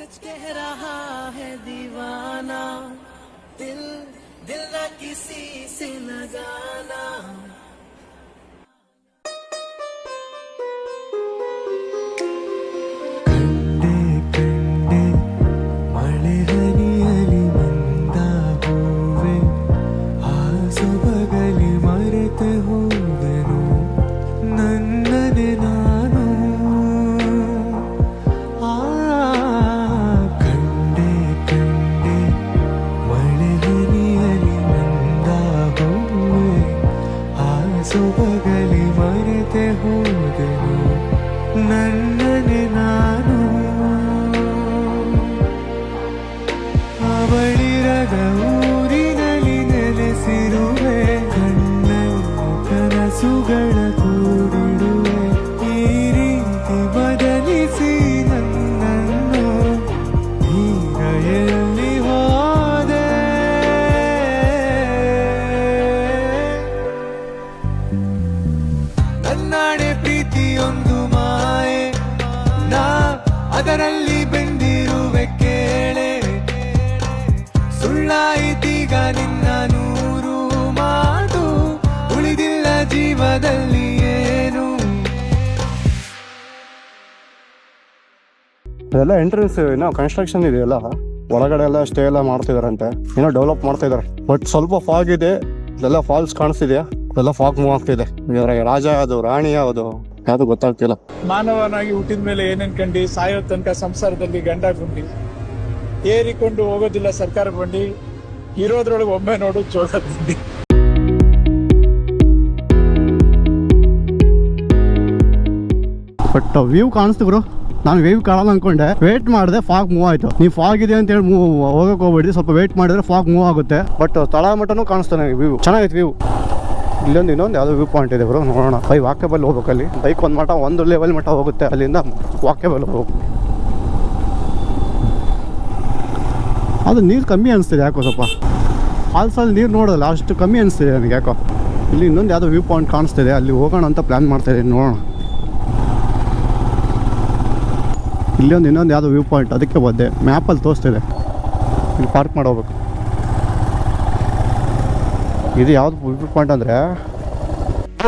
सच कह रहा है दीवाना। दिल दिल ना किसी से न ಕಂಡೆ ಹೋದೆನು ನನ್ನನೆ ನಾನು. ಅವಳಿರದ ಊರಿನಲ್ಲಿ ನೆಲೆಸಿರುವೆ ನನ್ನ ಕನಸುಗಳ ಅದರಲ್ಲಿ ಬೆಂದಿರುವೆ ಕೇಳೆ. ಸುಳ್ಳಾಯಿತೀಗ ನಿನ್ನ ನೂರು ಮಾತು, ಉಳಿದಿಲ್ಲ ಜೀವದಲ್ಲಿ ಏನು? ಎಲ್ಲ ಎಂಟ್ರೆನ್ಸ್ ಏನೋ ಕನ್ಸ್ಟ್ರಕ್ಷನ್ ಇದೆಯಲ್ಲ? ಒಳಗಡೆ ಎಲ್ಲ ಸ್ಟೇ ಎಲ್ಲ ಮಾಡ್ತಿದಾರಂತೆ. ಏನೋ ಡೆವಲಪ್ ಮಾಡ್ತಾ ಇದಾರೆ ಬಟ್ ಸ್ವಲ್ಪ ಫಾಗ್ ಇದೆ. ಇದೆಲ್ಲ ಫಾಲ್ಸ್ ಕಾಣಿಸ್ತಿದೆಯಾ? ಇದೆಲ್ಲ ಫಾಗ್ ಮೂವ್ ಆಗ್ತಿದೆ. ರಾಜ ಯಾವುದು? ರಾಣಿ ಯಾವುದು? ಯಾವುದು ಗೊತ್ತಾಗ್ತಿಲ್ಲ. ಮಾನವನಾಗಿ ಹುಟ್ಟಿದ ಮೇಲೆ ಏನೇನ್ ಕಂಡಿ ಸಾಯೋ ತನಕ ಸಂಸಾರದಲ್ಲಿ ಗಂಡ ಗುಂಡಿ. ಏರಿಕೊಂಡು ಹೋಗೋದಿಲ್ಲ ಸರ್ಕಾರ ಬಂಡಿ ಇರೋದ್ರೊಳಗೆ ಒಮ್ಮೆ ನೋಡು ಚೋಳ ತಿಂಡಿ ಬಟ್ ವ್ಯೂ ಕಾಣಿಸ್ತು ಬ್ರೋ ನಾನು ವೇವ್ ಕಾಣಲ್ಲ ಅನ್ಕೊಂಡೆ. ವೇಟ್ ಮಾಡಿದೆ ಫಾಗ್ ಮೂವ್ ಆಯ್ತು. ನೀವು ಫಾಗ್ ಇದೆ ಅಂತ ಹೇಳಿ ಮೂವ್ ಹೋಗಕ್ಕೆ ಹೋಗ್ಬೇಡಿ. ಸ್ವಲ್ಪ ವೇಟ್ ಮಾಡಿದ್ರೆ ಫಾಗ್ ಮೂವ್ ಆಗುತ್ತೆ. ಬಟ್ ತಳ ಮಟ್ಟನೂ ಕಾಣಿಸ್ತಾನೆ ವ್ಯೂ ಚೆನ್ನಾಗೈತೆ ವ್ಯೂ ಇಲ್ಲೊಂದು ಇನ್ನೊಂದು ಯಾವುದೋ ವ್ಯೂ ಪಾಯಿಂಟ್ ಇದೆ ಬ್ರೋ ನೋಡೋಣ. ಬೈ ವಾಕೇಬಲ್ ಹೋಗ್ಬೇಕು ಅಲ್ಲಿ ಬೈಕ್ ಒಂದು ಮಟ್ಟ ಒಂದು ಲೆವೆಲ್ ಮಟ್ಟ ಹೋಗುತ್ತೆ. ಅಲ್ಲಿಂದ ವಾಕೇಬಲ್ ಹೋಗ್ಬೇಕು. ಅದು ನೀರು ಕಮ್ಮಿ ಅನಿಸ್ತಿದೆ ಯಾಕೋ ಸ್ವಲ್ಪ. ಫಾಲ್ಸಲ್ಲಿ ನೀರು ನೋಡೋಲ್ಲ ಅಷ್ಟು ಕಮ್ಮಿ ಅನಿಸ್ತಿದೆ ನನಗೆ ಯಾಕೋ. ಇಲ್ಲಿ ಇನ್ನೊಂದು ಯಾವುದೋ ವ್ಯೂ ಪಾಯಿಂಟ್ ಕಾಣಿಸ್ತಿದೆ. ಅಲ್ಲಿ ಹೋಗೋಣ ಅಂತ ಪ್ಲ್ಯಾನ್ ಮಾಡ್ತಾಯಿದ್ದೀನಿ ನೋಡೋಣ. ಇಲ್ಲಿ ಒಂದು ಇನ್ನೊಂದು ಯಾವುದೋ ವ್ಯೂ ಪಾಯಿಂಟ್ ಅದಕ್ಕೆ ಬಂದೆ ಮ್ಯಾಪಲ್ಲಿ ತೋರಿಸ್ತಿದೆ. ಇಲ್ಲಿ ಪಾರ್ಕ್ ಮಾಡೋಗ್ಬೇಕು ಇದು ಯಾವ್ದು ವ್ಯೂ ಪಾಯಿಂಟ್ ಅಂದರೆ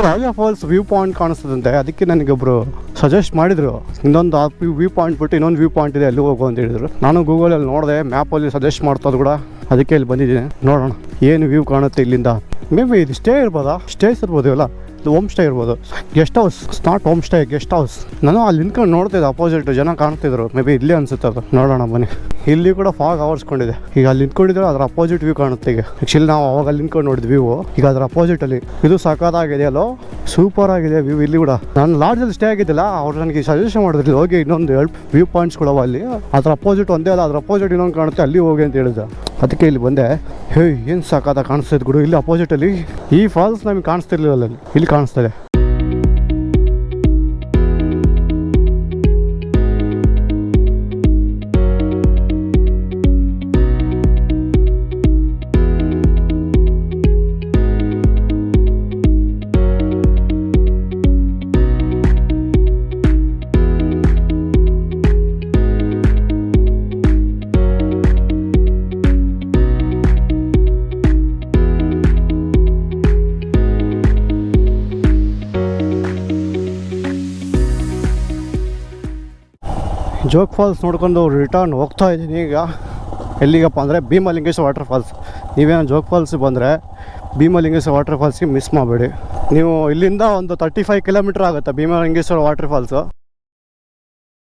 ರಾಜ ಫಾಲ್ಸ್ ವ್ಯೂ ಪಾಯಿಂಟ್ ಕಾಣಿಸ್ತದಂತೆ. ಅದಕ್ಕೆ ನನಗೊಬ್ರು ಸಜೆಸ್ಟ್ ಮಾಡಿದ್ರು. ಇನ್ನೊಂದು ಆ ವ್ಯೂ ಪಾಯಿಂಟ್ ಬಿಟ್ಟು ಇನ್ನೊಂದು ವ್ಯೂ ಪಾಯಿಂಟ್ ಇದೆ ಅಲ್ಲಿ ಹೋಗು ಅಂತ ಹೇಳಿದ್ರು. ನಾನು ಗೂಗಲಲ್ಲಿ ನೋಡಿದೆ ಮ್ಯಾಪಲ್ಲಿ ಸಜೆಸ್ಟ್ ಮಾಡ್ತದ ಕೂಡ ಅದಕ್ಕೆ ಇಲ್ಲಿ ಬಂದಿದ್ದೀನಿ. ನೋಡೋಣ, ಏನು ವ್ಯೂ ಕಾಣುತ್ತೆ ಇಲ್ಲಿಂದ. ಮೇ ಬಿ ಇದು ಸ್ಟೇ ಇರ್ಬೋದಾ? ಸ್ಟೇಸ್ ಇರ್ಬೋದು ಇವಲ್ಲ ಇದು ಹೋಮ್ ಸ್ಟೇ ಇರ್ಬೋದು. Guest house not home stay guest house ನಾನು ಅಲ್ಲಿ ನಿಂತ್ಕೊಂಡು ನೋಡ್ತಿದ್ದೆ ಅಪೋಸಿಟ್ ಜನ ಕಾಣ್ತಿದ್ರು ಮೇ ಬಿ ಇಲ್ಲೇ ಅನ್ಸುತ್ತೆ ಅದು. ನೋಡೋಣ ಬನ್ನಿ. ಇಲ್ಲಿ ಕೂಡ ಫಾಗ್ ಆವರಿಸ್ಕೊಂಡಿದೆ. ಈಗ ಅಲ್ಲಿ ನಿಂತ್ಕೊಂಡಿದ್ರೆ ಅದರ ಅಪೋಸಿಟ್ ವ್ಯೂ ಕಾಣುತ್ತೆ ಈಗ. ಆ್ಯಕ್ಚುಲಿ ನಾವು ಅವಾಗ ಅಲ್ಲಿ ನಿಂತ್ಕೊಂಡು ನೋಡಿದ್ವಿ ವ್ಯೂ ಈಗ ಅದರ ಅಪೋಸಿಟ್ ಅಲ್ಲಿ. ಇದು ಸಖತ್ತಾಗಿದೆ ಅಲ್ಲೋ ಸೂಪರ್ ಆಗಿದೆ ವ್ಯೂ ಇಲ್ಲಿ ಕೂಡ. ನಾನು ಲಾಡ್ಜಲ್ಲಿ ಸ್ಟೇ ಆಗಿದ್ದಿಲ್ಲ, ಅವ್ರು ನನಗೆ ಸಜೆಷನ್ ಮಾಡಿದ್ರು ಹೋಗಿ ಇನ್ನೊಂದು ಎರಡು ವ್ಯೂ ಪಾಯಿಂಟ್ಸ್ ಕೊಡವ ಅಲ್ಲಿ. ಅದರ ಅಪೋಸಿಟ್ ಒಂದೇ ಅಲ್ಲ, ಅದ್ರ ಅಪೋಸಿಟ್ ಇನ್ನೊಂದು ಕಾಣುತ್ತೆ, ಅಲ್ಲಿ ಹೋಗಿ ಅಂತ ಹೇಳಿದ ಅದಕ್ಕೆ ಇಲ್ಲಿ ಬಂದೆ. ಹೇ ಏನು ಸಾಕಾದ ಕಾಣಿಸ್ತದೆ ಗುಡು? ಇಲ್ಲಿ ಅಪೋಸಿಟ್ ಅಲ್ಲಿ ಈ ಫಾಲ್ಸ್ ನಮಗೆ ಕಾಣಿಸ್ತಿರ್ಲಿಲ್ಲ ಅಲ್ಲಿ. ಇಲ್ಲಿ ಕಾಣಿಸ್ತದೆ ಜೋಗ್ ಫಾಲ್ಸ್ ನೋಡ್ಕೊಂಡು ರಿಟರ್ನ್ ಹೋಗ್ತಾ ಇದ್ದೀನಿ. ಈಗ ಎಲ್ಲಿಗಪ್ಪ ಅಂದರೆ ಭೀಮಲಿಂಗೇಶ್ವರ ವಾಟರ್ ಫಾಲ್ಸ್ ನೀವೇನು ಜೋಗ್ ಫಾಲ್ಸ್ ಬಂದರೆ ಭೀಮಲಿಂಗೇಶ್ವರ ವಾಟರ್ ಫಾಲ್ಸಿಗೆ ಮಿಸ್ ಮಾಡಬೇಡಿ. ನೀವು ಇಲ್ಲಿಂದ ಒಂದು ತರ್ಟಿ ಫೈವ್ ಕಿಲೋಮೀಟ್ರ್ ಆಗುತ್ತೆ ಭೀಮಲಿಂಗೇಶ್ವರ ವಾಟರ್ ಫಾಲ್ಸು